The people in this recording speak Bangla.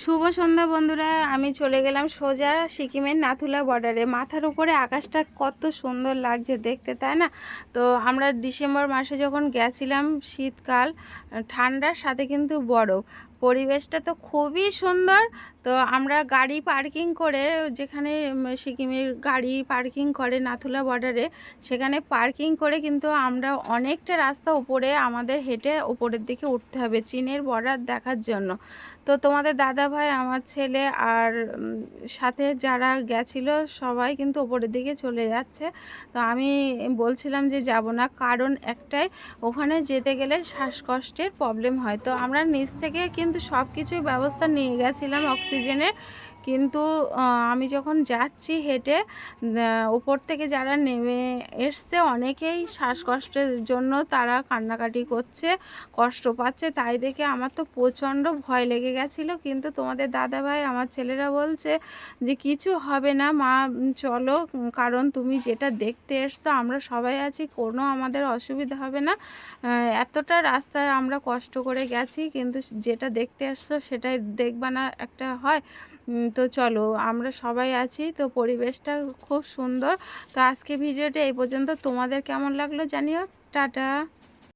শুভ সন্ধ্যা বন্ধুরা, আমি চলে গেলাম সোজা সিকিমের নাথুলা বর্ডারে। মাথার উপরে আকাশটা কত সুন্দর লাগছে দেখতে, তাই না? তো আমরা ডিসেম্বর মাসে যখন গেছিলাম শীতকাল, ঠান্ডার সাথে কিন্তু বরফ পরিবেশটা তো খুবই সুন্দর। তো আমরা গাড়ি পার্কিং করে, যেখানে সিকিমের গাড়ি পার্কিং করে নাথুলা বর্ডারে, সেখানে পার্কিং করে কিন্তু আমরা অনেকটা রাস্তা উপরে আমাদের হেঁটে উপরের দিকে উঠতে হবে, চীনের বর্ডার দেখার জন্য। তো তোমাদের দাদা ভাই, আমার ছেলে আর সাথে যারা গেছিল সবাই কিন্তু ওপরের দিকে চলে যাচ্ছে। তো আমি বলছিলাম যে যাব না, কারণ একটাই, ওখানে যেতে গেলে শ্বাসকষ্টের প্রবলেম হয়। তো আমরা নিচ থেকে কিন্তু সব কিছুই ব্যবস্থা নিয়ে গেছিলাম, অক্সিজেনের। কিন্তু আমি যখন যাচ্ছি হেঁটে ওপর থেকে যারা নেমে এসছে অনেকেই শ্বাসকষ্টের জন্য তারা কান্নাকাটি করছে, কষ্ট পাচ্ছে। তাই দেখে আমার তো প্রচণ্ড ভয় লেগে গেছিল। কিন্তু তোমাদের দাদা ভাই আমার ছেলেরা বলছে যে, কিছু হবে না, মা, চলো। কারণ তুমি যেটা দেখতে এসছো, আমরা সবাই আছি, কোনো আমাদের অসুবিধা হবে না। এতটা রাস্তায় আমরা কষ্ট করে গেছি, কিন্তু যেটা দেখতে এসছো সেটাই দেখবা না একটা হয়। তো চলো, আমরা সবাই আছি, তো পরিবেশটা খুব সুন্দর। তো আজকে ভিডিওটা এই পর্যন্ত। তোমাদের কেমন লাগল জানিও। টাটা।